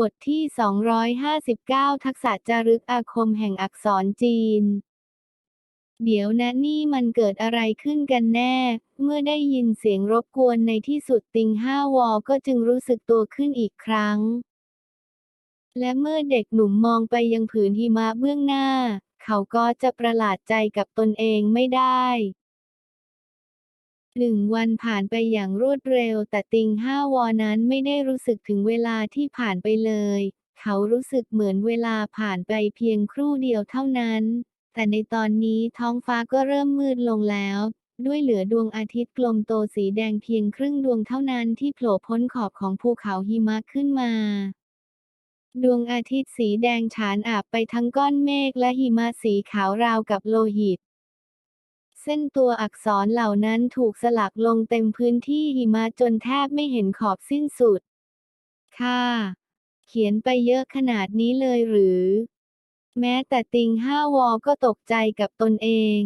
บทที่ 259 ทักษะจารึกอาคมแห่งอักษรจีน เดี๋ยวนะนี่มันเกิดอะไรขึ้นกันแน่ เมื่อได้ยินเสียงรบกวนในที่สุดติงห้าวอก็จึงรู้สึกตัวขึ้นอีกครั้ง และเมื่อเด็กหนุ่มมองไปยังผืนหิมะเบื้องหน้า เขาก็จะประหลาดใจกับตนเองไม่ได้ หนึ่งวันผ่านไปอย่างรวดเร็ว แต่ติงห้าวอนั้นไม่ได้รู้สึกถึงเวลาที่ผ่านไปเลย เขารู้สึกเหมือนเวลาผ่านไปเพียงครู่เดียวเท่านั้น แต่ในตอนนี้ท้องฟ้าก็เริ่มมืดลงแล้ว ด้วยเหลือดวงอาทิตย์กลมโตสีแดงเพียงครึ่งดวงเท่านั้นที่โผล่พ้นขอบของภูเขาหิมะขึ้นมา ดวงอาทิตย์สีแดงฉานอาบไปทั้งก้อนเมฆและหิมะสีขาวราวกับโลหิต เส้นตัวอักษรเหล่านั้นถูกสลักลงเต็มพื้นที่หิมะจนแทบไม่เห็นขอบสิ้นสุด ค่ะ เขียนไปเยอะขนาดนี้เลยหรือ แม้แต่ติงห้าวอก็ตกใจกับตนเอง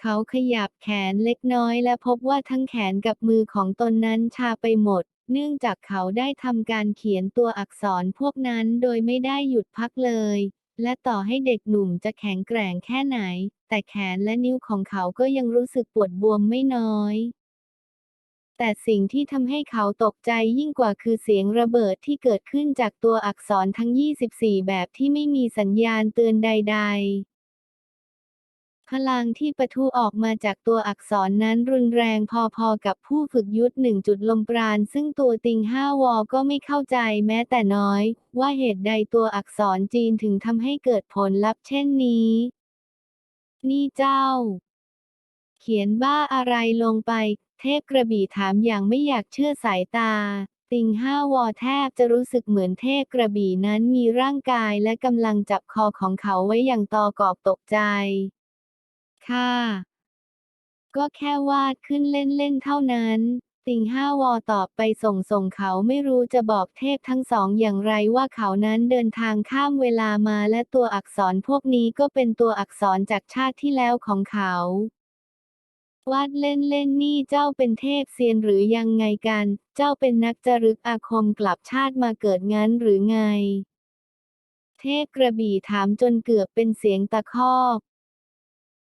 เขาขยับแขนเล็กน้อยและพบว่าทั้งแขนกับมือของตนนั้นชาไปหมด เนื่องจากเขาได้ทำการเขียนตัวอักษรพวกนั้นโดยไม่ได้หยุดพักเลย และต่อให้เด็กหนุ่มจะแข็งแกร่งแค่ไหน แต่แขนและนิ้วของเขาก็ยังรู้สึกปวดบวมไม่น้อย แต่สิ่งที่ทำให้เขาตกใจยิ่งกว่าคือเสียงระเบิดที่เกิดขึ้นจากตัวอักษรทั้ง 24 แบบที่ไม่มีสัญญาณเตือนใด ๆ พลังที่ปะทุออกมาจากตัวอักษรนั้นรุนแรงพอๆกับผู้ฝึกยุทธหนึ่งจุดลมปราณซึ่งตัวติงห้าวอก็ไม่เข้าใจแม้แต่น้อย ว่าเหตุใดตัวอักษรจีนถึงทำให้เกิดผลลัพธ์เช่นนี้ นี่เจ้า เขียนบ้าอะไรลงไป เทพกระบี่ถามอย่างไม่อยากเชื่อสายตาติงห้าวอแทบจะรู้สึกเหมือนเทพกระบี่นั้นมีร่างกายและกำลังจับคอของเขาไว้อย่างตอกอกตกใจ ค่ะ ก็แค่วาดขึ้นเล่นๆเท่านั้น ติงห้าวอตอบไปส่งส่งเขาไม่รู้จะบอกเทพทั้งสองอย่างไรว่าเขานั้นเดินทางข้ามเวลามาและตัวอักษรพวกนี้ก็เป็นตัวอักษรจากชาติที่แล้วของเขาวาดเล่นๆนี่เจ้าเป็นเทพเซียนหรือยังไงกัน เจ้าเป็นนักจรึกอาคมกลับชาติมาเกิดงั้นหรือไง เทพกระบี่ถามจนเกือบเป็นเสียงตะคอก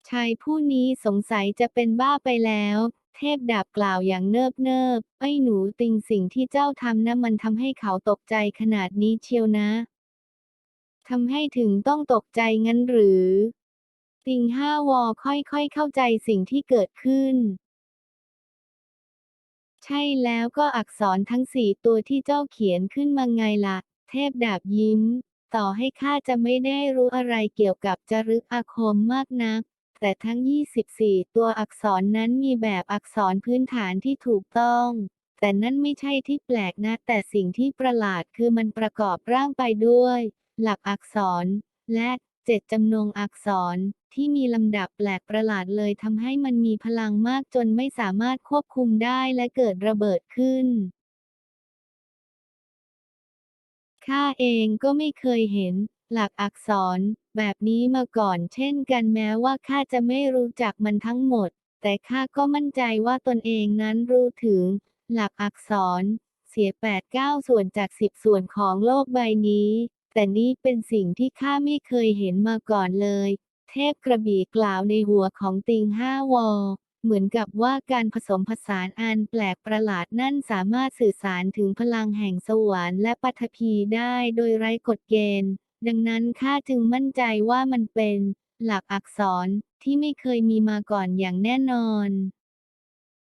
ชายผู้นี้สงสัยจะเป็นบ้าไปแล้ว เทพดาบกล่าวอย่างเนิบเนิบไอ้หนูติงสิ่งที่เจ้าทำนะมันทำให้เขาตกใจขนาดนี้เชียวนะทำให้ถึงต้องตกใจงั้นหรือ ติงห้าวอค่อยๆเข้าใจสิ่งที่เกิดขึ้น ใช่แล้วก็อักษรทั้งสี่ตัวที่เจ้าเขียนขึ้นมาไงละ่ะ เทพดาบยิ้ม ต่อให้ข้าจะไม่ได้รู้อะไรเกี่ยวกับจารึกอาคมมากนัก แต่ทั้ง 24 ตัวอักษรนั้นมีแบบอักษรพื้นฐานที่ถูกต้อง แต่นั่นไม่ใช่ที่แปลกนะ แต่สิ่งที่ประหลาดคือมันประกอบร่างไปด้วย หลักอักษร และเจ็ดจำนวนอักษรที่มีลำดับแปลกประหลาดเลยทำให้มันมีพลังมากจนไม่สามารถควบคุมได้และเกิดระเบิดขึ้น ข้าเองก็ไม่เคยเห็น หลักอักษร แบบนี้มาก่อนเช่นกันแม้ว่าข้าจะไม่รู้จักมันทั้งหมด แต่ข้าก็มั่นใจว่าตนเองนั้นรู้ถึง หลักอักษร เสีย8-9ส่วนจาก10ส่วนของโลกใบนี้ แต่นี่เป็นสิ่งที่ข้าไม่เคยเห็นมาก่อนเลย เทพกระบี่กล่าวในหัวของติงห้าวอเหมือนกับว่าการผสมผสานอันแปลกประหลาดนั่นสามารถสื่อสารถึงพลังแห่งสวรรค์และปัทภีได้โดยไร้กฎเกณฑ์ ดังนั้นข้าจึงมั่นใจว่ามันเป็นหลักอักษรที่ไม่เคยมีมาก่อนอย่างแน่นอน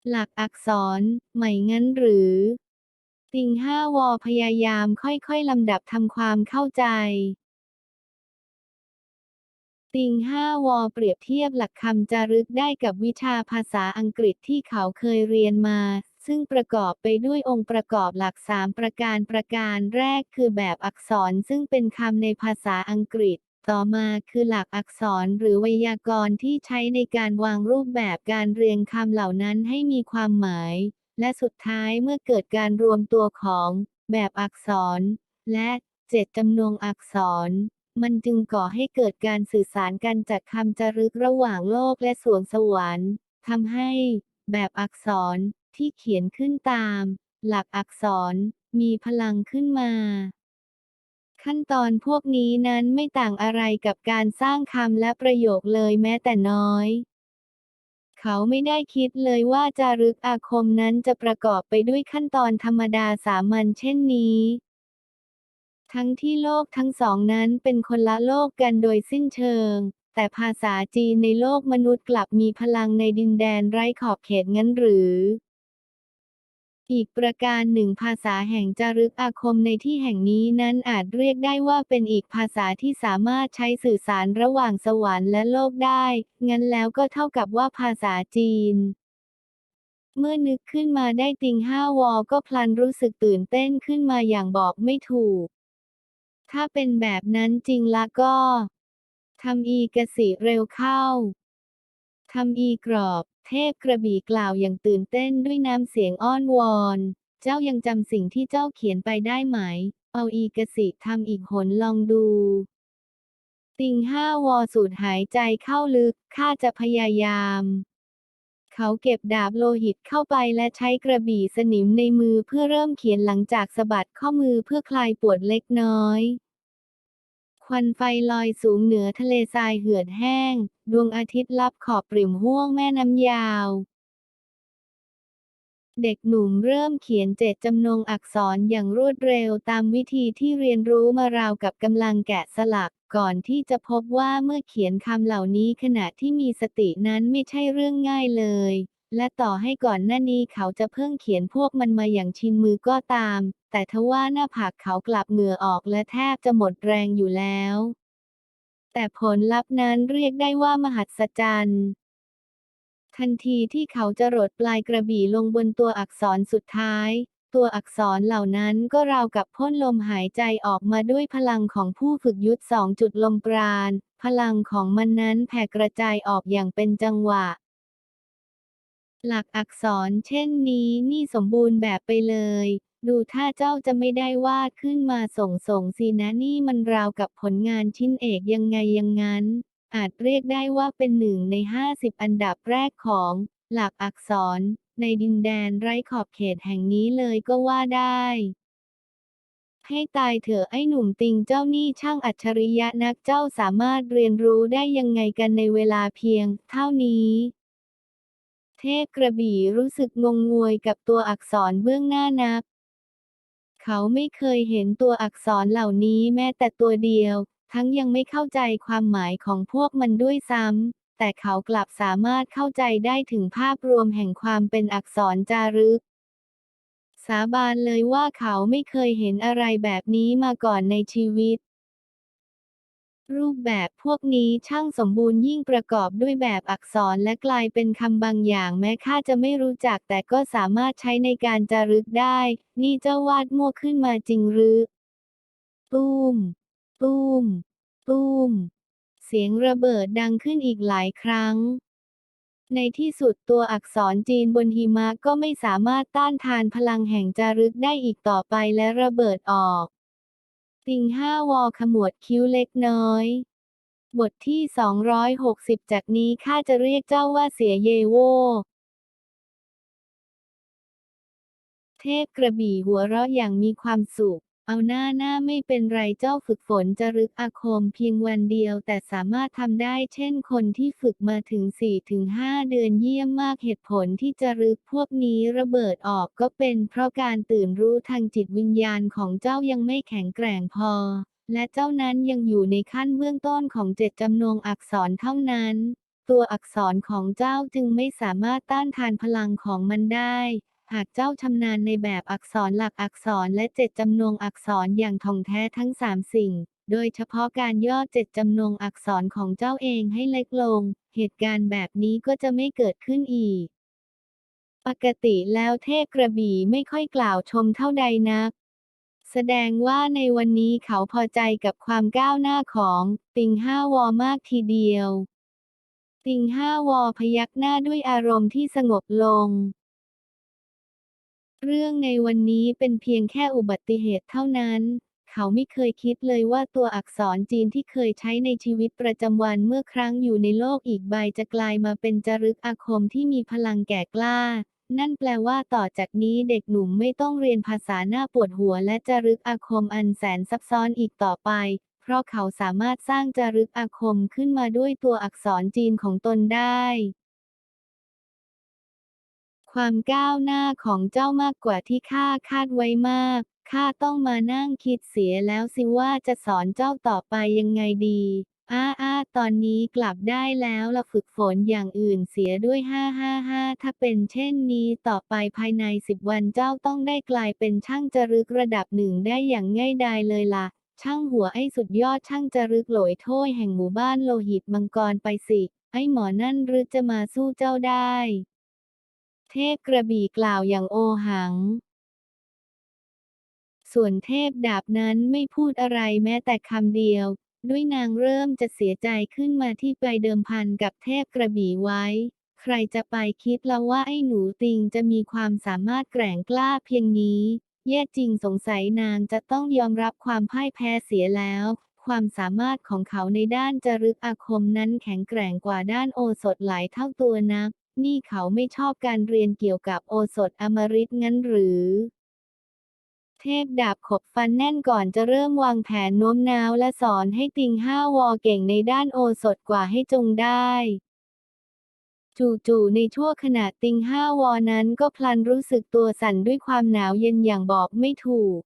หลักอักษรใหม่งั้นหรือติงห้าวอพยายามค่อยๆลำดับทำความเข้าใจติงห้าวอเปรียบเทียบหลักคำจารึกได้กับวิชาภาษาอังกฤษที่เขาเคยเรียนมา ซึ่งประกอบไปด้วยองค์ประกอบหลักสามประการประการแรกคือแบบอักษรซึ่งเป็นคำในภาษาอังกฤษ ต่อมาคือหลักอักษรหรือไวยากรณ์ที่ใช้ในการวางรูปแบบการเรียงคำเหล่านั้นให้มีความหมาย และสุดท้ายเมื่อเกิดการรวมตัวของ แบบอักษร และเจ็ดจำนวนอักษรมันจึงก่อให้เกิดการสื่อสารกันจากคำจารึกระหว่างโลกและสวงสวรรค์ทำให้ แบบอักษร ที่เขียนขึ้นตาม หลักอักษร มีพลังขึ้นมา ขั้นตอนพวกนี้นั้นไม่ต่างอะไรกับการสร้างคำและประโยคเลยแม้แต่น้อย เขาไม่ได้คิดเลยว่าจารึกอาคมนั้นจะประกอบไปด้วยขั้นตอนธรรมดาสามัญเช่นนี้ทั้งที่โลกทั้งสองนั้นเป็นคนละโลกกันโดยสิ้นเชิง แต่ภาษาจีนในโลกมนุษย์กลับมีพลังในดินแดนไร้ขอบเขตงั้นหรือ อีกประการหนึ่งภาษาแห่งจารึกอาคมในที่แห่งนี้นั้นอาจเรียกได้ว่าเป็นอีกภาษาที่สามารถใช้สื่อสารระหว่างสวรรค์และโลกได้ งั้นแล้วก็เท่ากับว่าภาษาจีนเมื่อนึกขึ้นมาได้ติงห้าวอก็พลันรู้สึกตื่นเต้นขึ้นมาอย่างบอกไม่ถูก ถ้าเป็นแบบนั้นจริงละก็ ทำอีกสิเร็วเข้า ทำอีกรอบ เทพกระบี่กล่าวอย่างตื่นเต้นด้วยน้ำเสียงอ้อนวอน เจ้ายังจำสิ่งที่เจ้าเขียนไปได้ไหม เอาอีกสิทำอีกหนลองดู ติงห้าวอสูดหายใจเข้าลึก ข้าจะพยายาม เขาเก็บดาบโลหิตเข้าไปและใช้กระบี่สนิมในมือเพื่อเริ่มเขียนหลังจากสะบัดข้อมือเพื่อคลายปวดเล็กน้อย ควันไฟลอยสูงเหนือทะเลทรายเหือดแห้ง ดวงอาทิตย์ลับขอบปริ่มห้วงแม่น้ำยาว เด็กหนุ่มเริ่มเขียนเจตจำนงอักษรอย่างรวดเร็วตามวิธีที่เรียนรู้มาราวกับกำลังแกะสลัก ก่อนที่จะพบว่าเมื่อเขียนคำเหล่านี้ขณะที่มีสตินั้นไม่ใช่เรื่องง่ายเลย และต่อให้ก่อนหน้านี้เขาจะเพิ่งเขียนพวกมันมาอย่างชินมือก็ตาม แต่ทว่าหน้าผากเขากลับเหงื่อออกและแทบจะหมดแรงอยู่แล้ว แต่ผลลัพธ์นั้นเรียกได้ว่ามหัศจรรย์ ทันทีที่เขาจะรดปลายกระบี่ลงบนตัวอักษรสุดท้าย ตัวอักษรเหล่านั้นก็ราวกับพ่นลมหายใจออกมาด้วยพลังของผู้ฝึกยุทธสองจุดลมปราณ พลังของมันนั้นแผ่กระจายออกอย่างเป็นจังหวะหลักอักษรเช่นนี้นี่สมบูรณ์แบบไปเลย ดูถ้าเจ้าจะไม่ได้วาดขึ้นมาส่งส่งสินะนี่มันราวกับผลงานชิ้นเอกยังไงยังงั้น อาจเรียกได้ว่าเป็นหนึ่งใน 50 อันดับแรกของ หลักอักษร ในดินแดนไร้ขอบเขตแห่งนี้เลยก็ว่าได้ ให้ตายเถอะไอ้หนุ่มติงเจ้านี่ช่างอัจฉริยะนักเจ้าสามารถเรียนรู้ได้ยังไงกันในเวลาเพียง เท่านี้เทพกระบี่รู้สึกงงงวยกับตัวอักษรเบื้องหน้านัก เขาไม่เคยเห็นตัวอักษรเหล่านี้แม้แต่ตัวเดียว ทั้งยังไม่เข้าใจความหมายของพวกมันด้วยซ้ำ แต่เขากลับสามารถเข้าใจได้ถึงภาพรวมแห่งความเป็นอักษรจารึก สาบานเลยว่าเขาไม่เคยเห็นอะไรแบบนี้มาก่อนในชีวิต รูปแบบพวกนี้ช่างสมบูรณ์ยิ่งประกอบด้วยแบบอักษรและกลายเป็นคำบางอย่างแม้ข้าจะไม่รู้จักแต่ก็สามารถใช้ในการจารึกได้ นี่เจ้าวาดมั่วขึ้นมาจริงหรือตุ้มตุ้มตุ้มเสียงระเบิดดังขึ้นอีกหลายครั้ง ในที่สุดตัวอักษรจีนบนหิมะก็ไม่สามารถต้านทานพลังแห่งจารึกได้อีกต่อไปและระเบิดออก ติงห้าวอขมวดคิ้วเล็กน้อย บทที่ 260 จากนี้ข้าจะเรียกเจ้าว่าเสียเยโว เทพกระบี่หัวเราะอย่างมีความสุข เอาหน้าหน้าไม่เป็นไรเจ้าฝึกฝนจารึกอาคมเพียงวันเดียวแต่สามารถทำได้เช่นคนที่ฝึกมาถึง 4-5 เดือนเยี่ยมมากเหตุผลที่จารึกพวกนี้ระเบิดออกก็เป็นเพราะการตื่นรู้ทางจิตวิญญาณของเจ้ายังไม่แข็งแกร่งพอ และเจ้านั้นยังอยู่ในขั้นเบื้องต้นของเจตจำนงอักษรเท่านั้น ตัวอักษรของเจ้าจึงไม่สามารถต้านทานพลังของมันได้ หากเจ้าชำนาญในแบบอักษรหลักอักษรและเจตจำนงอักษรอย่างท่องแท้ทั้งสามสิ่ง โดยเฉพาะการย่อเจตจำนงอักษรของเจ้าเองให้เล็กลง เหตุการณ์แบบนี้ก็จะไม่เกิดขึ้นอีก ปกติแล้วเทพกระบี่ไม่ค่อยกล่าวชมเท่าใดนัก แสดงว่าในวันนี้เขาพอใจกับความก้าวหน้าของติงห้าวอมากทีเดียวติงห้าวอพยักหน้าด้วยอารมณ์ที่สงบลง เรื่องในวันนี้เป็นเพียงแค่อุบัติเหตุเท่านั้น เขาไม่เคยคิดเลยว่าตัวอักษรจีนที่เคยใช้ในชีวิตประจำวันเมื่อครั้งอยู่ในโลกอีกใบจะกลายมาเป็นจารึกอาคมที่มีพลังแก่กล้า นั่นแปลว่าต่อจากนี้เด็กหนุ่มไม่ต้องเรียนภาษาหน้าปวดหัวและจารึกอาคมอันแสนซับซ้อนอีกต่อไป เพราะเขาสามารถสร้างจารึกอาคมขึ้นมาด้วยตัวอักษรจีนของตนได้ ความก้าวหน้าของเจ้ามากกว่าที่ข้าคาดไว้มาก ข้าต้องมานั่งคิดเสียแล้วสิว่าจะสอนเจ้าต่อไปยังไงดีอ้าอ้าตอนนี้กลับได้แล้วละฝึกฝนอย่างอื่นเสียด้วยห้าห้าห้าถ้าเป็นเช่นนี้ต่อไปภายในสิบวันเจ้าต้องได้กลายเป็นช่างจรึกระดับหนึ่งได้อย่างง่ายดายเลยล่ะ ช่างหัวไอ้สุดยอดช่างจรึกโหลยโถ้ยแห่งหมู่บ้านโลหิตมังกรไปสิ ไอ้หมอนั่นหรือจะมาสู้เจ้าได้ เทพกระบี่กล่าวอย่างโอหัง ส่วนเทพดาบนั้นไม่พูดอะไรแม้แต่คำเดียว ด้วยนางเริ่มจะเสียใจขึ้นมาที่ไปเดิมพันกับเทพกระบี่ไว้ ใครจะไปคิดละว่าไอ้หนูติงจะมีความสามารถแกร่งกล้าเพียงนี้ แย่จริงสงสัยนางจะต้องยอมรับความพ่ายแพ้เสียแล้วความสามารถของเขาในด้านจารึกอาคมนั้นแข็งแกร่งกว่าด้านโอสถหลายเท่าตัวนัก นี่เขาไม่ชอบการเรียนเกี่ยวกับโอสถอมฤตงั้นหรือ เทพดาบขบฟันแน่นก่อนจะเริ่มวางแผนโน้มน้าวและสอนให้ติงห้าวอเก่งในด้านโอสถกว่าให้จงได้จู่ๆในชั่วขณะติงห้าวอนั้นก็พลันรู้สึกตัวสั่นด้วยความหนาวเย็นอย่างบอกไม่ถูก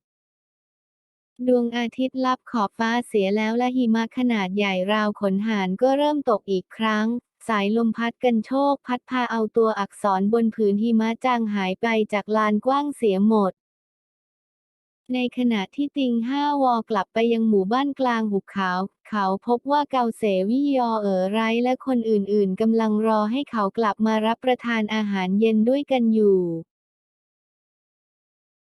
ดวงอาทิตย์ลับขอบฟ้าเสียแล้วและหิมะขนาดใหญ่ราวขนหานก็เริ่มตกอีกครั้ง สายลมพัดกันโชกพัดพาเอาตัวอักษรบนผืนหิมะจางหายไปจากลานกว้างเสียหมด ในขณะที่ติงห้าวอกลับไปยังหมู่บ้านกลางหุบเขา เขาพบว่าเกาเสวิยอเอ๋อไรและคนอื่นๆกำลังรอให้เขากลับมารับประทานอาหารเย็นด้วยกันอยู่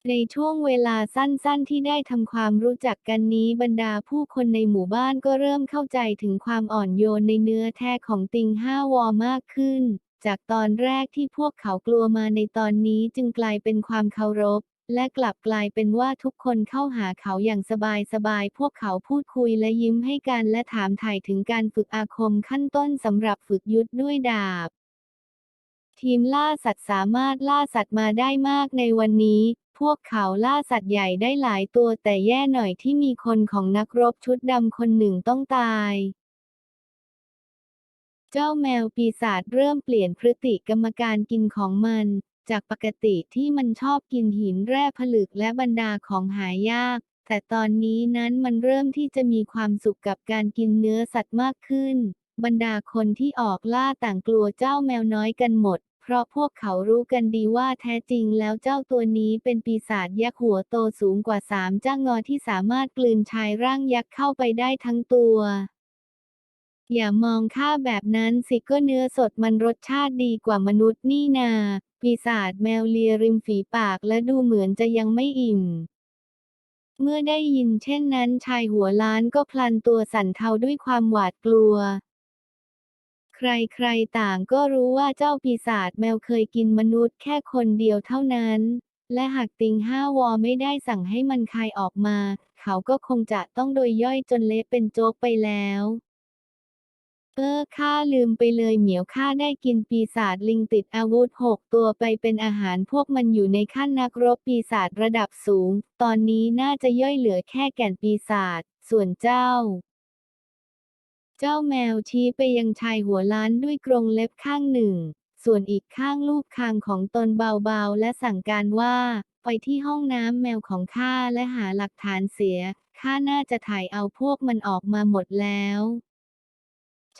ในช่วงเวลาสั้นๆ ที่ได้ทำความรู้จักกันนี้บรรดาผู้คนในหมู่บ้านก็เริ่มเข้าใจถึงความอ่อนโยนในเนื้อแท้ของติงห้าวอมากขึ้น จากตอนแรกที่พวกเขากลัวมาในตอนนี้จึงกลายเป็นความเคารพ และกลับกลายเป็นว่าทุกคนเข้าหาเขาอย่างสบายๆ พวกเขาพูดคุยและยิ้มให้กันและถามถ่ายถึงการฝึกอาคมขั้นต้นสำหรับฝึกยุทธด้วยดาบ ทีมล่าสัตว์สามารถล่าสัตว์มาได้มากในวันนี้ พวกเขาล่าสัตว์ใหญ่ได้หลายตัวแต่แย่หน่อยที่มีคนของนักรบชุดดำคนหนึ่งต้องตาย เจ้าแมวปีศาจเริ่มเปลี่ยนพฤติกรรมการกินของมัน จากปกติที่มันชอบกินหินแร่ผลึกและบรรดาของหายาก แต่ตอนนี้นั้นมันเริ่มที่จะมีความสุขกับการกินเนื้อสัตว์มากขึ้น บรรดาคนที่ออกล่าต่างกลัวเจ้าแมวน้อยกันหมด เพราะพวกเขารู้กันดีว่าแท้จริงแล้วเจ้าตัวนี้เป็นปีศาจยักษ์หัวโตสูงกว่าสามจ้างงอที่สามารถกลืนชายร่างยักษ์เข้าไปได้ทั้งตัว อย่ามองข้าแบบนั้นสิก็เนื้อสดมันรสชาติดีกว่ามนุษย์นี่นา ปีศาจแมวเลียริมฝีปากและดูเหมือนจะยังไม่อิ่มเมื่อได้ยินเช่นนั้นชายหัวล้านก็พลันตัวสั่นเทาด้วยความหวาดกลัว ใครๆต่างก็รู้ว่าเจ้าปีศาจแมวเคยกินมนุษย์แค่คนเดียวเท่านั้น และหากติงห้าวอไม่ได้สั่งให้มันคายออกมา เขาก็คงจะต้องโดยย่อยจนเละเป็นโจ๊กไปแล้วเออข้าลืมไปเลยเหมียวข้าได้กินปีศาจลิงติดอาวุธหกตัวไปเป็นอาหารพวกมันอยู่ในขั้นนักรบปีศาจระดับสูง ตอนนี้น่าจะย่อยเหลือแค่แก่นปีศาจส่วนเจ้า จ้าแมวชี้ไปยังชายหัวล้านด้วยกรงเล็บข้างหนึ่ง ส่วนอีกข้างลูบคางของตนเบาๆ และสั่งการว่า ไปที่ห้องน้ำแมวของข้าและหาหลักฐานเสีย ข้าน่าจะถ่ายเอาพวกมันออกมาหมดแล้ว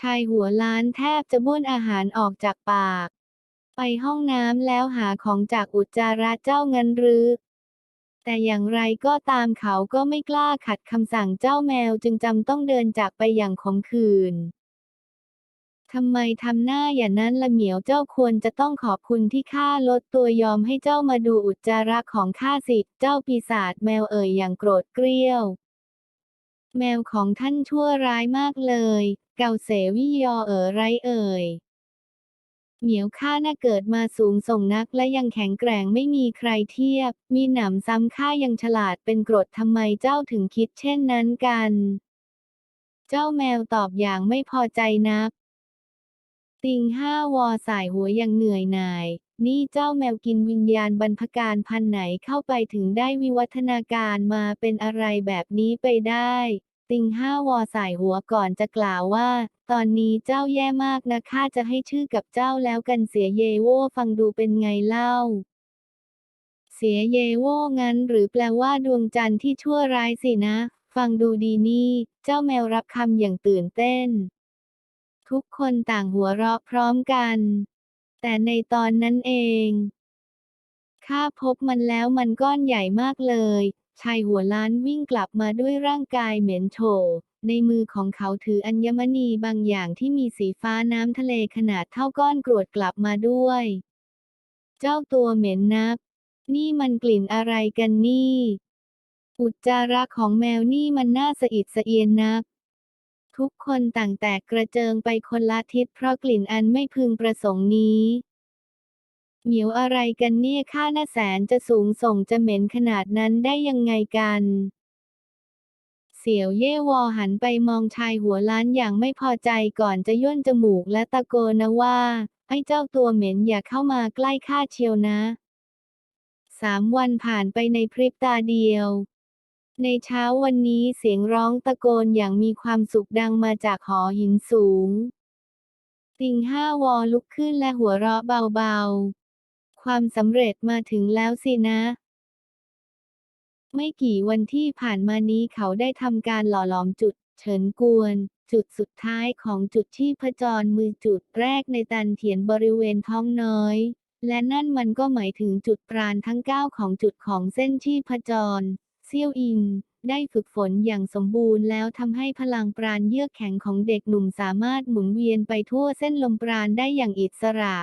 ชายหัวล้านแทบจะบ้วนอาหารออกจากปาก ไปห้องน้ำแล้วหาของจากอุจจาระเจ้าเงินหรือ แต่อย่างไรก็ตามเขาก็ไม่กล้าขัดคำสั่งเจ้าแมวจึงจำต้องเดินจากไปอย่างขมขื่นทำไมทำหน้าอย่างนั้นละเหมียวเจ้าควรจะต้องขอบคุณที่ข้าลดตัวยอมให้เจ้ามาดูอุจจาระของข้าสิเจ้าปีศาจแมวเอ่ยอย่างโกรธเกรี้ยว แมวของท่านชั่วร้ายมากเลย เกาเสวิยอเอ๋อไรเอ่ย เหมียวข้าน่าเกิดมาสูงส่งนักและยังแข็งแกร่งไม่มีใครเทียบ มีหนำซ้ำข้ายังฉลาดเป็นกรดทำไมเจ้าถึงคิดเช่นนั้นกัน เจ้าแมวตอบอย่างไม่พอใจนัก ติงห้าวอสายหัวอย่างเหนื่อยหน่าย นี่เจ้าแมวกินวิญญาณบรรพการพันไหนเข้าไปถึงได้วิวัฒนาการมาเป็นอะไรแบบนี้ไปได้ ติงห้าวอสายหัวก่อนจะกล่าวว่า ตอนนี้เจ้าแย่มากนะข้าจะให้ชื่อกับเจ้าแล้วกันเสียเยโวฟังดูเป็นไงเล่า เสียเยโวงั้นหรือแปลว่าดวงจันทร์ที่ชั่วร้ายสินะ ฟังดูดีนี่ เจ้าแมวรับคำอย่างตื่นเต้น ทุกคนต่างหัวเราะพร้อมกัน แต่ในตอนนั้นเองข้าพบมันแล้วมันก้อนใหญ่มากเลย ชายหัวล้านวิ่งกลับมาด้วยร่างกายเหม็นโฉในมือของเขาถืออัญมณีบางอย่างที่มีสีฟ้าน้ำทะเลขนาดเท่าก้อนกรวดกลับมาด้วย เจ้าตัวเหม็นนัก นี่มันกลิ่นอะไรกันนี่ อุจจาระของแมวนี่มันน่าสะอิดสะเอียนนัก ทุกคนต่างแตกกระเจิงไปคนละทิศเพราะกลิ่นอันไม่พึงประสงค์นี้ เหมียวอะไรกันเนี่ยค่าหน้าแสนจะสูงส่งจะเหม็นขนาดนั้นได้ยังไงกันเสี่ยวเย่วอหันไปมองชายหัวล้านอย่างไม่พอใจก่อนจะย่นจมูกและตะโกนนะว่า ไอ้เจ้าตัวเหม็นอย่าเข้ามาใกล้ข้าเชียวนะ สามวันผ่านไปในพริบตาเดียว ในเช้าวันนี้เสียงร้องตะโกนอย่างมีความสุขดังมาจากหอหินสูง ติงห้าวอลุกขึ้นและหัวเราะเบาๆ ความสำเร็จมาถึงแล้วสินะ ไม่กี่วันที่ผ่านมานี้เขาได้ทำการหล่อหลอมจุด เฉินกวน จุดสุดท้ายของจุดที่พจรมือจุดแรกในตันเถียนบริเวณท้องน้อย และนั่นมันก็หมายถึงจุดปราณทั้ง 9 ของจุดของเส้นที่พจรเซี่ยวอินได้ฝึกฝนอย่างสมบูรณ์แล้วทำให้พลังปราณเยือกแข็งของเด็กหนุ่มสามารถหมุนเวียนไปทั่วเส้นลมปราณได้อย่างอิสระ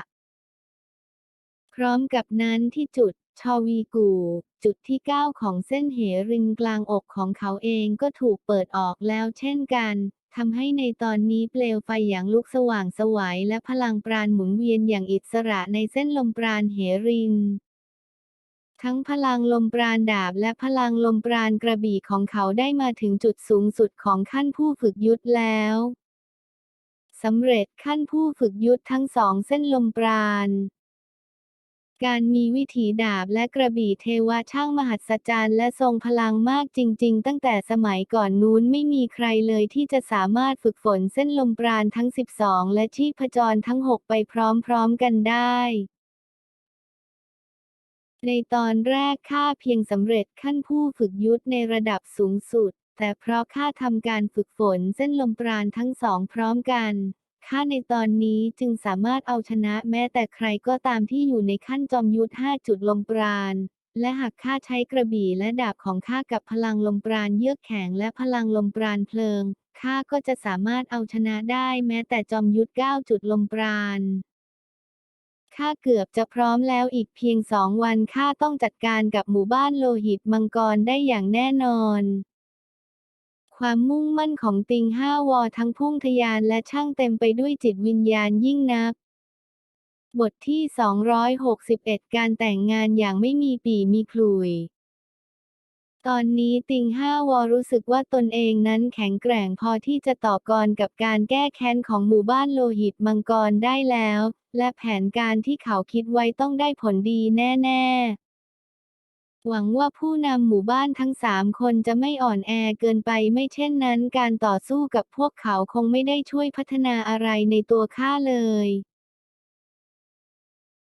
พร้อมกับนั้นที่จุดชอวีกู จุดที่ 9 ของเส้นเหริงกลางอกของเขาเองก็ถูกเปิดออกแล้วเช่นกันทำให้ในตอนนี้เปลวไฟอย่างลุกสว่างสวัยและพลังปราณหมุนเวียนอย่างอิสระในเส้นลมปราณเหริง ทั้งพลังลมปราณดาบและพลังลมปราณกระบี่ของเขาได้มาถึงจุดสูงสุดของขั้นผู้ฝึกยุทธแล้วสำเร็จขั้นผู้ฝึกยุทธทั้งสองเส้นลมปราณ การมีวิถีดาบและกระบี่เทวะช่างมหัศจรรย์และทรงพลังมากจริง ๆ ตั้งแต่สมัยก่อนนู้นไม่มีใครเลยที่จะสามารถฝึกฝนเส้นลมปราณทั้ง 12 และชีพจรทั้ง 6 ไปพร้อมๆกันได้ในตอนแรกข้าเพียงสำเร็จขั้นผู้ฝึกยุทธในระดับสูงสุด แต่เพราะข้าทำการฝึกฝนเส้นลมปราณทั้งสองพร้อมกัน ข้าในตอนนี้จึงสามารถเอาชนะแม้แต่ใครก็ตามที่อยู่ในขั้นจอมยุทธห้าจุดลมปราณ และหากข้าใช้กระบี่และดาบของข้ากับพลังลมปราณเยือกแข็งและพลังลมปราณเพลิง ข้าก็จะสามารถเอาชนะได้แม้แต่จอมยุทธเก้าจุดลมปราณข้าเกือบจะพร้อมแล้วอีกเพียงสองวันข้าต้องจัดการกับหมู่บ้านโลหิตมังกรได้อย่างแน่นอน ความมุ่งมั่นของติงห้าวอทั้งพุ่งทะยานและช่างเต็มไปด้วยจิตวิญญาณยิ่งนัก บทที่ 261 การแต่งงานอย่างไม่มีปีมีขลุ่ยตอนนี้ติงห้าวอรู้สึกว่าตนเองนั้นแข็งแกร่งพอที่จะต่อกรกับการแก้แค้นของหมู่บ้านโลหิตมังกรได้แล้ว และแผนการที่เขาคิดไว้ต้องได้ผลดีแน่ ๆ หวังว่าผู้นำหมู่บ้านทั้งสามคนจะไม่อ่อนแอเกินไปไม่เช่นนั้น การต่อสู้กับพวกเขาคงไม่ได้ช่วยพัฒนาอะไรในตัวข้าเลย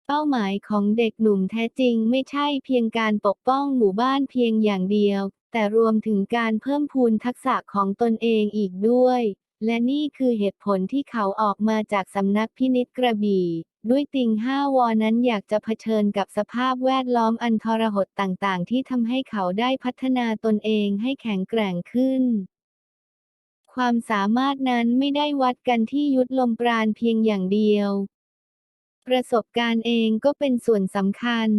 เป้าหมายของเด็กหนุ่มแท้จริงไม่ใช่เพียงการปกป้องหมู่บ้านเพียงอย่างเดียว แต่รวมถึงการเพิ่มพูนทักษะของตนเองอีกด้วย และนี่คือเหตุผลที่เขาออกมาจากสำนักพินิจกระบี่ ด้วยติงห้าวอนั้นอยากจะเผชิญกับสภาพแวดล้อมอันทรหดต่างๆ ที่ทำให้เขาได้พัฒนาตนเองให้แข็งแกร่งขึ้น ความสามารถนั้นไม่ได้วัดกันที่ยุทธลมปราณเพียงอย่างเดียว ประสบการณ์เองก็เป็นส่วนสำคัญ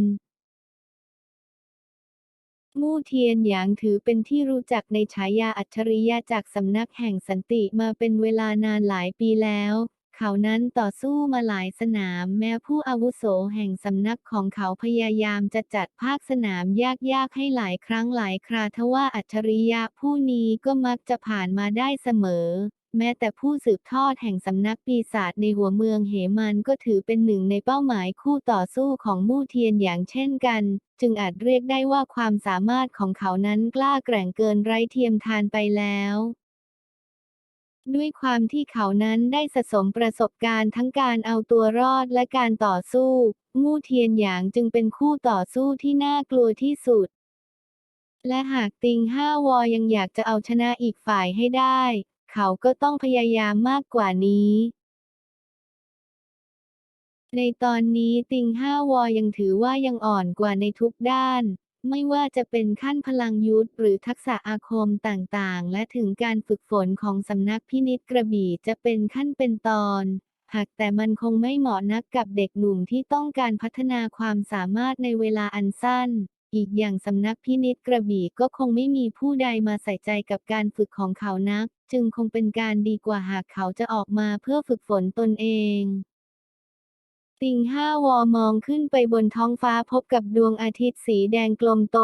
มู่ เทียนหยางถือเป็นที่รู้จักในฉายาอัจฉริยะจากสำนักแห่งสันติมาเป็นเวลานานหลายปีแล้ว เขานั้นต่อสู้มาหลายสนาม แม้ผู้อาวุโสแห่งสำนักของเขาพยายามจะจัดภาคสนามยากๆให้หลายครั้งหลายคราทว่าอัจฉริยะผู้นี้ก็มักจะผ่านมาได้เสมอ แม้แต่ผู้สืบทอดแห่งสำนักปีศาจในหัวเมืองเหมันก็ถือเป็นหนึ่งในเป้าหมายคู่ต่อสู้ของมู่เทียนอย่างเช่นกัน จึงอาจเรียกได้ว่าความสามารถของเขานั้นกล้าแกร่งเกินไร้เทียมทานไปแล้วด้วยความที่เขานั้นได้สะสมประสบการณ์ทั้งการเอาตัวรอดและการต่อสู้ มู่เทียนหยางจึงเป็นคู่ต่อสู้ที่น่ากลัวที่สุด และหากติงห้าวอยังอยากจะเอาชนะอีกฝ่ายให้ได้ เขาก็ต้องพยายามมากกว่านี้ ในตอนนี้ติงห้าวอยังถือว่ายังอ่อนกว่าในทุกด้านไม่ว่าจะเป็นขั้นพลังยุทธหรือทักษะอาคมต่างๆ และถึงการฝึกฝนของสำนักพินิจกระบี่จะเป็นขั้นเป็นตอน หากแต่มันคงไม่เหมาะนักกับเด็กหนุ่มที่ต้องการพัฒนาความสามารถในเวลาอันสั้น อีกอย่างสำนักพินิจกระบี่ก็คงไม่มีผู้ใดมาใส่ใจกับการฝึกของเขานัก จึงคงเป็นการดีกว่าหากเขาจะออกมาเพื่อฝึกฝนตนเอง ติงห้าวอมองขึ้นไปบนท้องฟ้าพบกับดวงอาทิตย์สีแดงกลมโต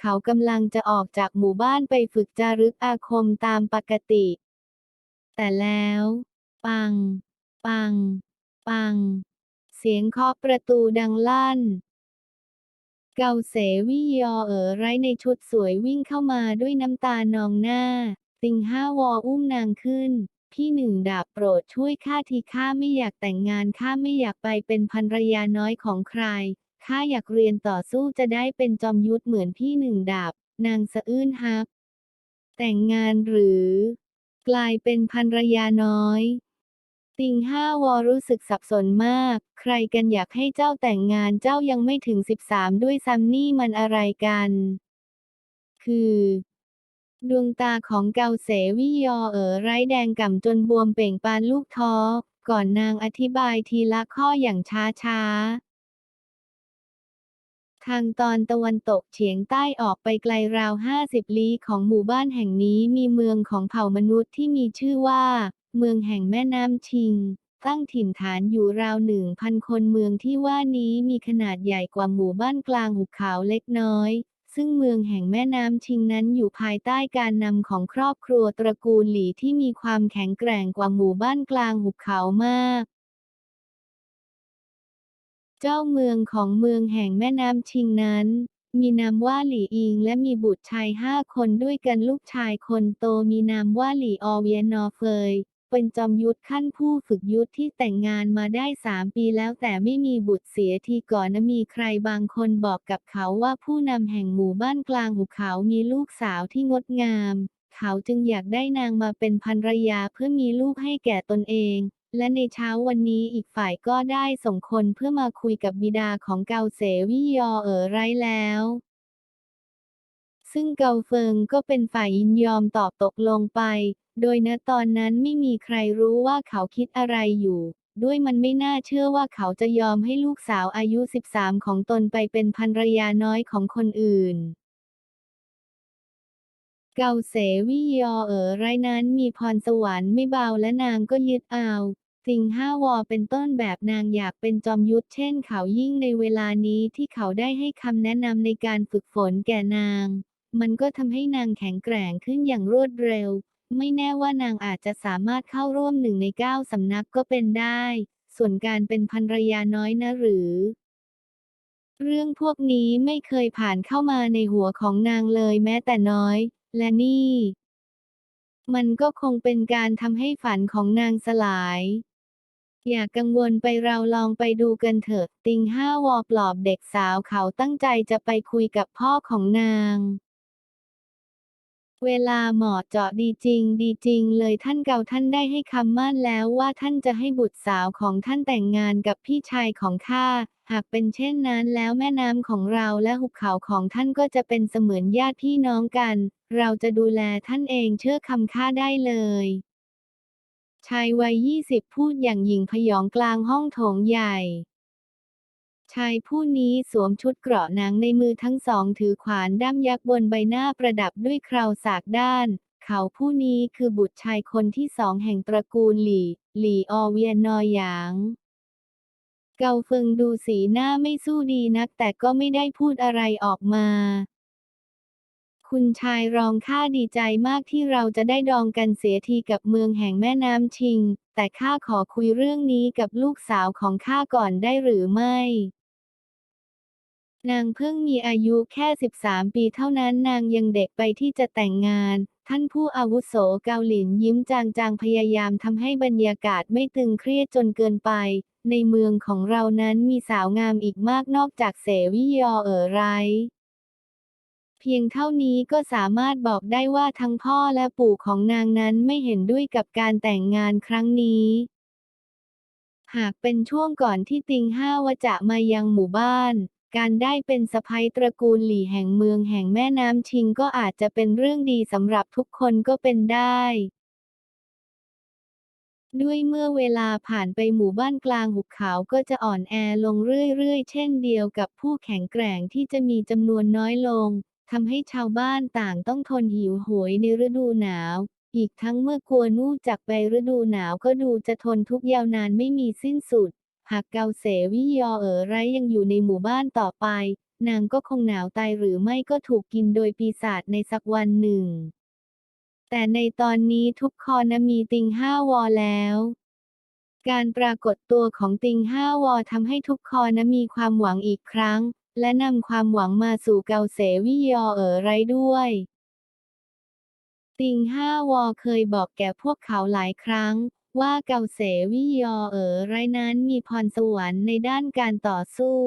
เขากำลังจะออกจากหมู่บ้านไปฝึกจารึกอาคมตามปกติ แต่แล้ว ปัง ปัง ปัง เสียงเคาะประตูดังลั่น เกาเสวี่ยอเอ๋อไร้ในชุดสวยวิ่งเข้ามาด้วยน้ำตานองหน้า ติงห้าวออุ้มนางขึ้น พี่หนึ่งดาบโปรดช่วยข้าทีข้าไม่อยากแต่งงานข้าไม่อยากไปเป็นภรรยาน้อยของใครข้าอยากเรียนต่อสู้จะได้เป็นจอมยุทธเหมือนพี่หนึ่งดาบ นางสะอื้นฮัก แต่งงานหรือ กลายเป็นภรรยาน้อย ติงห้าวอรู้สึกสับสนมาก ใครกันอยากให้เจ้าแต่งงานเจ้ายังไม่ถึง 13 ด้วยซ้ำนี่มันอะไรกัน คือ ดวงตาของเกาเสวิยอเอ๋อไร้แดงก่ำจนบวมเป่งปานลูกท้อ ก่อนนางอธิบายทีละข้ออย่างช้าช้าทางตอนตะวันตกเฉียงใต้ออกไปไกลราว 50 ลี้ของหมู่บ้านแห่งนี้มีเมืองของเผ่ามนุษย์ที่มีชื่อว่า เมืองแห่งแม่น้ำชิง ตั้งถิ่นฐานอยู่ราวหนึ่งพันคนเมืองที่ว่านี้มีขนาดใหญ่กว่าหมู่บ้านกลางหุบเขาเล็กน้อย ซึ่งเมืองแห่งแม่น้ำชิงนั้นอยู่ภายใต้การนำของครอบครัวตระกูลหลี่ที่มีความแข็งแกร่งกว่าหมู่บ้านกลางหุบเขามากเจ้าเมืองของเมืองแห่งแม่น้ำชิงนั้น มีนามว่าหลี่อิงและมีบุตรชายห้าคนด้วยกันลูกชายคนโตมีนามว่าหลี่ออเวียนอเฟย เป็นจอมยุทธขั้นผู้ฝึกยุทธที่แต่งงานมาได้สามปีแล้วแต่ไม่มีบุตรเสียทีก่อนนะมีใครบางคนบอกกับเขาว่าผู้นำแห่งหมู่บ้านกลางหุบเขามีลูกสาวที่งดงาม เขาจึงอยากได้นางมาเป็นภรรยาเพื่อมีลูกให้แก่ตนเองและในเช้าวันนี้อีกฝ่ายก็ได้ส่งคนเพื่อมาคุยกับบิดาของเกาเสวิยอเอ๋อไร้แล้ว ซึ่งเกาเฟิงก็เป็นฝ่ายยินยอมตอบตกลงไป โดยณตอนนั้นไม่มีใครรู้ว่าเขาคิดอะไรอยู่ ด้วยมันไม่น่าเชื่อว่าเขาจะยอมให้ลูกสาวอายุ 13 ของตนไปเป็นภรรยาน้อยของคนอื่นเกาเสวิยอเอ๋อไรนั้นมีพรสวรรค์ไม่เบาและนางก็ยึดเอาสิงห้าวอเป็นต้นแบบนางอยากเป็นจอมยุทธเช่นเขายิ่งในเวลานี้ที่เขาได้ให้คำแนะนำในการฝึกฝนแก่นาง มันก็ทำให้นางแข็งแกร่งขึ้นอย่างรวดเร็ว ไม่แน่ว่านางอาจจะสามารถเข้าร่วมหนึ่งในเก้าสำนักก็เป็นได้ ส่วนการเป็นภรรยาน้อยนะหรือ เรื่องพวกนี้ไม่เคยผ่านเข้ามาในหัวของนางเลยแม้แต่น้อย และนี่ มันก็คงเป็นการทำให้ฝันของนางสลายอย่ากังวลไปเราลองไปดูกันเถอะ ติงห้าวอปลอบเด็กสาวเขาตั้งใจจะไปคุยกับพ่อของนาง เวลาเหมาะเจาะดีจริง ดีจริงเลยท่านเกาท่านได้ให้คำมั่นแล้วว่าท่านจะให้บุตรสาวของท่านแต่งงานกับพี่ชายของข้า หากเป็นเช่นนั้นแล้วแม่น้ำของเราและหุบเขาของท่านก็จะเป็นเสมือนญาติพี่น้องกัน เราจะดูแลท่านเองเชื่อคำข้าได้เลยชายวัยยี่สิบพูดอย่างหยิ่งพยองกลางห้องโถงใหญ่ ชายผู้นี้สวมชุดเกราะหนังในมือทั้งสองถือขวานด้ามยักษ์บนใบหน้าประดับด้วยเคราสากด้าน เขาผู้นี้คือบุตรชายคนที่สองแห่งตระกูลหลี่ หลี่ออเวียนนอหยาง เกาเฟิงดูสีหน้าไม่สู้ดีนักแต่ก็ไม่ได้พูดอะไรออกมา คุณชายรองข้าดีใจมากที่เราจะได้ดองกันเสียทีกับเมืองแห่งแม่น้ำชิง แต่ข้าขอคุยเรื่องนี้กับลูกสาวของข้าก่อนได้หรือไม่ นางเพิ่งมีอายุแค่ 13 ปีเท่านั้นนางยังเด็กไปที่จะแต่งงาน ท่านผู้อาวุโสเกาหลินยิ้มจางๆพยายามทำให้บรรยากาศไม่ตึงเครียดจนเกินไป ในเมืองของเรานั้นมีสาวงามอีกมากนอกจากเสวิยอเอ๋อไร เพียงเท่านี้ก็สามารถบอกได้ว่าทั้งพ่อและปู่ของนางนั้นไม่เห็นด้วยกับการแต่งงานครั้งนี้หากเป็นช่วงก่อนที่ติงห้าวจะมายังหมู่บ้าน การได้เป็นสะใภ้ตระกูลหลี่แห่งเมืองแห่งแม่น้ำชิงก็อาจจะเป็นเรื่องดีสำหรับทุกคนก็เป็นได้ ด้วยเมื่อเวลาผ่านไปหมู่บ้านกลางหุบเขาก็จะอ่อนแอลงเรื่อยๆ เช่นเดียวกับผู้แข็งแกร่งที่จะมีจำนวนน้อยลงทำให้ชาวบ้านต่างต้องทนหิวโหยในฤดูหนาว อีกทั้งเมื่อกลัวนู่จากไปฤดูหนาวก็ดูจะทนทุกข์ยาวนานไม่มีสิ้นสุด หากเกาเสวิยอเอ๋อไรยังอยู่ในหมู่บ้านต่อไป นางก็คงหนาวตายหรือไม่ก็ถูกกินโดยปีศาจในสักวันหนึ่ง แต่ในตอนนี้ทุกคอนะมีติงห้าวอแล้ว การปรากฏตัวของติงห้าวอทำให้ทุกคอนะมีความหวังอีกครั้ง และนำความหวังมาสู่เกาเสวิยอเอ๋อไรด้วยติงห้าวอเคยบอกแก่พวกเขาหลายครั้ง ว่าเกาเสวิยอเอ๋อไรนั้นมีพรสวรรค์ในด้านการต่อสู้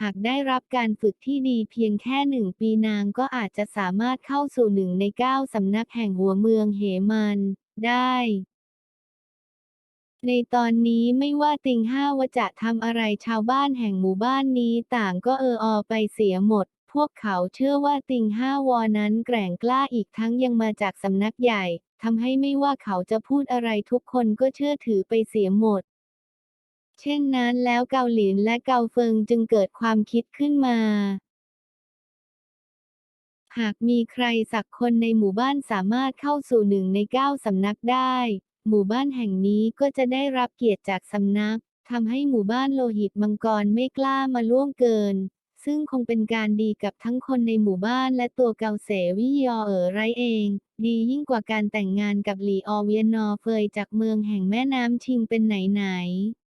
หากได้รับการฝึกที่ดีเพียงแค่หนึ่งปีนางก็อาจจะสามารถเข้าสู่หนึ่งในเก้าสำนักแห่งหัวเมืองเหมันได้ในตอนนี้ไม่ว่าติงห้าวจะทำอะไรชาวบ้านแห่งหมู่บ้านนี้ต่างก็เอออไปเสียหมด พวกเขาเชื่อว่าติงห้าวอนั้นแกร่งกล้าอีกทั้งยังมาจากสำนักใหญ่ ทำให้ไม่ว่าเขาจะพูดอะไรทุกคนก็เชื่อถือไปเสียหมด เช่นนั้นแล้วเกาหลินและเกาเฟิงจึงเกิดความคิดขึ้นมา หากมีใครสักคนในหมู่บ้านสามารถเข้าสู่หนึ่งในเก้าสำนักได้ หมู่บ้านแห่งนี้ก็จะได้รับเกียรติจากสำนักทำให้หมู่บ้านโลหิตมังกรไม่กล้ามาล่วงเกิน ซึ่งคงเป็นการดีกับทั้งคนในหมู่บ้านและตัวเกาเสวิยอเอ๋อไรเอง ดียิ่งกว่าการแต่งงานกับหลีออเวียนนอเฟยจากเมืองแห่งแม่น้ำชิงเป็นไหนๆ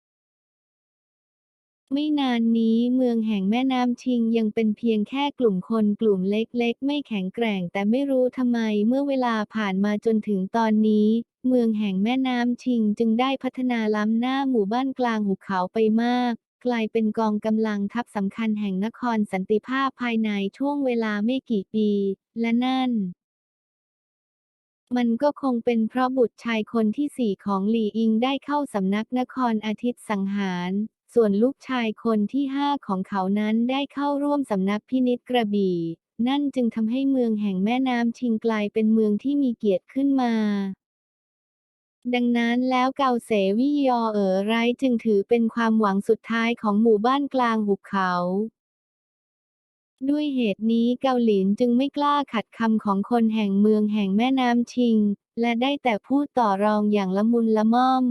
ไม่นานนี้เมืองแห่งแม่น้ำชิงยังเป็นเพียงแค่กลุ่มคนกลุ่มเล็กๆ ไม่แข็งแกร่ง แต่ไม่รู้ทำไมเมื่อเวลาผ่านมาจนถึงตอนนี้ เมืองแห่งแม่น้ำชิงจึงได้พัฒนาล้ำหน้าหมู่บ้านกลางหุบเขาไปมาก กลายเป็นกองกำลังทัพสำคัญแห่งนครสันติภาพภายในช่วงเวลาไม่กี่ปี และนั่น มันก็คงเป็นเพราะบุตรชายคนที่สี่ของหลี่อิงได้เข้าสำนักนครอาทิตย์สังหาร ส่วนลูกชายคนที่ห้าของเขานั้นได้เข้าร่วมสำนักพินิจกระบี่ นั่นจึงทำให้เมืองแห่งแม่น้ำชิงกลายเป็นเมืองที่มีเกียรติขึ้นมาดังนั้นแล้วเกาเสวิยอเอ๋อไรจึงถือเป็นความหวังสุดท้ายของหมู่บ้านกลางหุบเขา ด้วยเหตุนี้เกาหลินจึงไม่กล้าขัดคำของคนแห่งเมืองแห่งแม่น้ำชิง และได้แต่พูดต่อรองอย่างละมุนละม่อม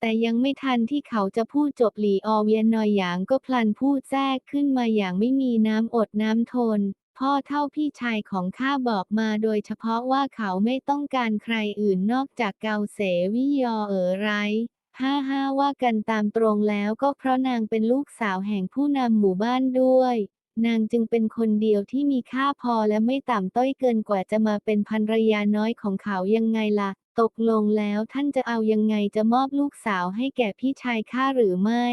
แต่ยังไม่ทันที่เขาจะพูดจบหลีออเวียนนอยหยางก็พลันพูดแทรกขึ้นมาอย่างไม่มีน้ำอดน้ำทน พ่อเท่าพี่ชายของข้าบอกมาโดยเฉพาะว่าเขาไม่ต้องการใครอื่นนอกจากเกาเสวิยอเอ๋อไร ห้าห้าว่ากันตามตรงแล้วก็เพราะนางเป็นลูกสาวแห่งผู้นำหมู่บ้านด้วย นางจึงเป็นคนเดียวที่มีค่าพอและไม่ต่ำต้อยเกินกว่าจะมาเป็นภรรยาน้อยของเขายังไงล่ะ ตกลงแล้วท่านจะเอายังไงจะมอบลูกสาวให้แก่พี่ชายข้าหรือไม่